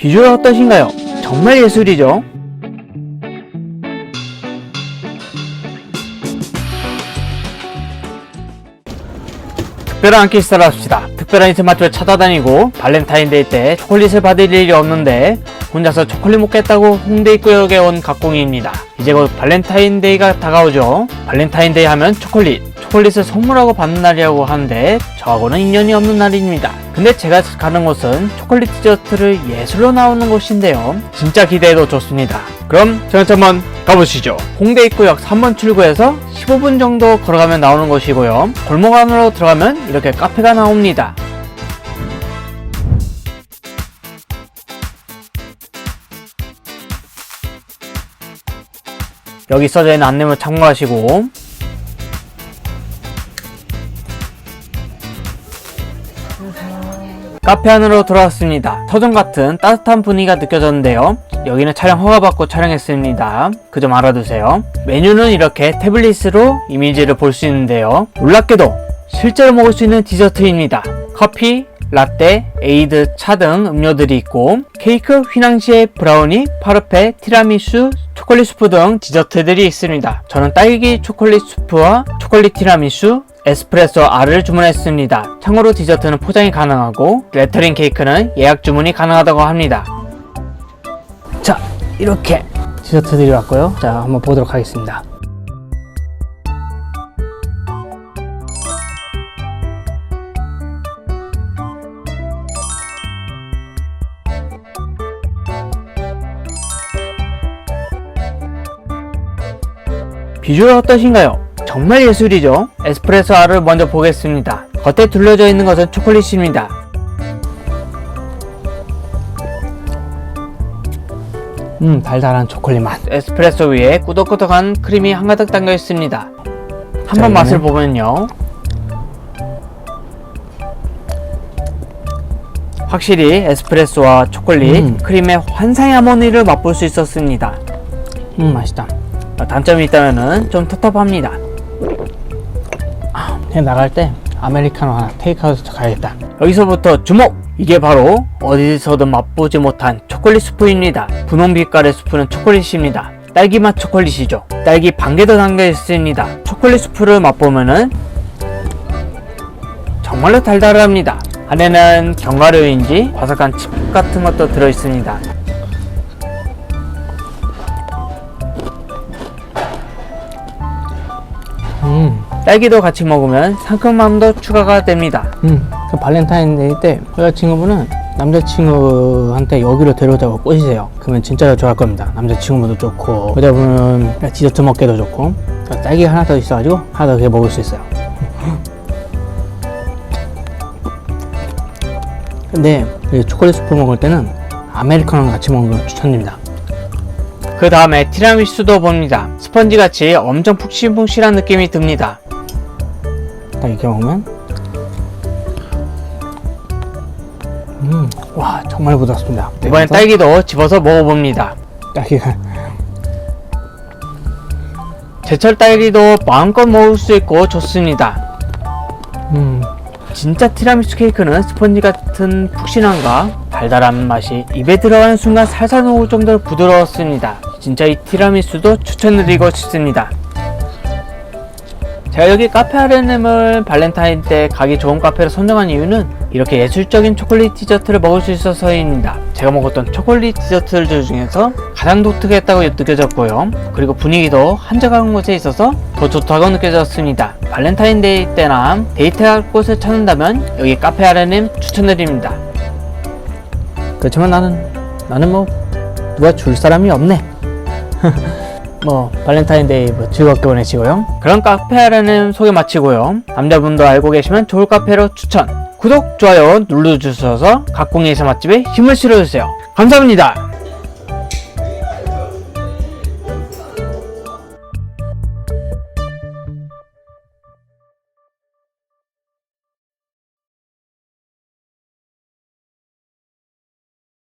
비주얼 어떠신가요? 정말 예술이죠? 특별한 키스를 합시다. 특별한 이스마트를 찾아다니고 발렌타인데이 때 초콜릿을 받을 일이 없는데 혼자서 초콜릿 먹겠다고 홍대 입구역에 온 각공이입니다. 이제 곧 발렌타인데이가 다가오죠. 발렌타인데이 하면 초콜릿, 초콜릿을 선물하고 받는 날이라고 하는데 저하고는 인연이 없는 날입니다. 근데 제가 가는 곳은 초콜릿 디저트를 예술로 나오는 곳인데요. 진짜 기대해도 좋습니다. 그럼 저한테 한번 가보시죠. 홍대 입구역 3번 출구에서 15분 정도 걸어가면 나오는 곳이고요. 골목 안으로 들어가면 이렇게 카페가 나옵니다. 여기 써져 있는 안내문 참고하시고 카페 안으로 들어왔습니다. 서점 같은 따뜻한 분위기가 느껴졌는데요. 여기는 촬영 허가받고 촬영했습니다. 그 점 알아두세요. 메뉴는 이렇게 태블릿으로 이미지를 볼 수 있는데요. 놀랍게도 실제로 먹을 수 있는 디저트입니다. 커피, 라떼, 에이드, 차 등 음료들이 있고 케이크, 휘낭시에, 브라우니, 파르페, 티라미수, 초콜릿 수프 등 디저트들이 있습니다. 저는 딸기 초콜릿 수프와 초콜릿 티라미수, 에스프레소 R을 주문했습니다. 참고로 디저트는 포장이 가능하고 레터링 케이크는 예약 주문이 가능하다고 합니다. 자, 이렇게 디저트들이 왔고요. 자, 한번 보도록 하겠습니다. 비주얼 어떠신가요? 정말 예술이죠? 에스프레소 R을 먼저 보겠습니다. 겉에 둘러져 있는 것은 초콜릿입니다. 음, 달달한 초콜릿 맛. 에스프레소 위에 꾸덕꾸덕한 크림이 한가득 담겨 있습니다. 한번 맛을 보면요. 확실히 에스프레소와 초콜릿, 음. 크림의 환상의 하모니를 맛볼 수 있었습니다. 음 맛있다. 어, 단점이 있다면 좀 텁텁합니다. 그냥 나갈 때 아메리카노 하나 테이크아웃 가야겠다. 여기서부터 주목! 이게 바로 어디서든 맛보지 못한 초콜릿 스프입니다. 분홍 빛깔의 스프는 초콜릿입니다. 딸기맛 초콜릿이죠. 딸기 반개 더 담겨 있습니다. 초콜릿 스프를 맛보면은 정말로 달달합니다. 안에는 견과류인지 바삭한 칩 같은 것도 들어 있습니다. 딸기도 같이 먹으면 상큼함도 추가가 됩니다. 음. 그 발렌타인데이 때 여자친구분은 남자친구한테 여기로 데려오자고 꼬시세요. 그러면 진짜 좋아할 겁니다. 남자친구분도 좋고 여자분은 디저트 먹기도 좋고 그러니까 딸기 하나 더 있어가지고 하나 더 먹을 수 있어요. 근데 이 초콜릿 스프 먹을 때는 아메리카노 같이 먹는 걸 추천드립니다. 그 다음에 티라미수도 봅니다. 스펀지 같이 엄청 푹신푹신한 느낌이 듭니다. 딱 이렇게 먹으면 음, 와 정말 부드럽습니다. 이번엔 그래서 딸기도 집어서 먹어봅니다. 딸기가 제철 딸기도 마음껏 먹을 수 있고 좋습니다. 음, 진짜 티라미수 케이크는 스펀지 같은 푹신함과 달달한 맛이 입에 들어가는 순간 살살 녹을 정도로 부드러웠습니다. 진짜 이 티라미수도 추천드리고 싶습니다. 제가 여기 카페 아르넴을 발렌타인 때 가기 좋은 카페로 선정한 이유는 이렇게 예술적인 초콜릿 디저트를 먹을 수 있어서입니다. 제가 먹었던 초콜릿 디저트들 중에서 가장 독특했다고 느껴졌고요. 그리고 분위기도 한적한 곳에 있어서 더 좋다고 느껴졌습니다. 발렌타인데이 때나 데이트할 곳을 찾는다면 여기 카페 아르넴 추천드립니다. 그렇지만 나는 나는 뭐 누가 줄 사람이 없네. 뭐 발렌타인데이 뭐 즐겁게 보내시고요. 그런 카페 아르넴 소개 마치고요. 남자분도 알고 계시면 좋을 카페로 추천. 구독, 좋아요 눌러주셔서 각공예사 맛집에 힘을 실어주세요. 감사합니다.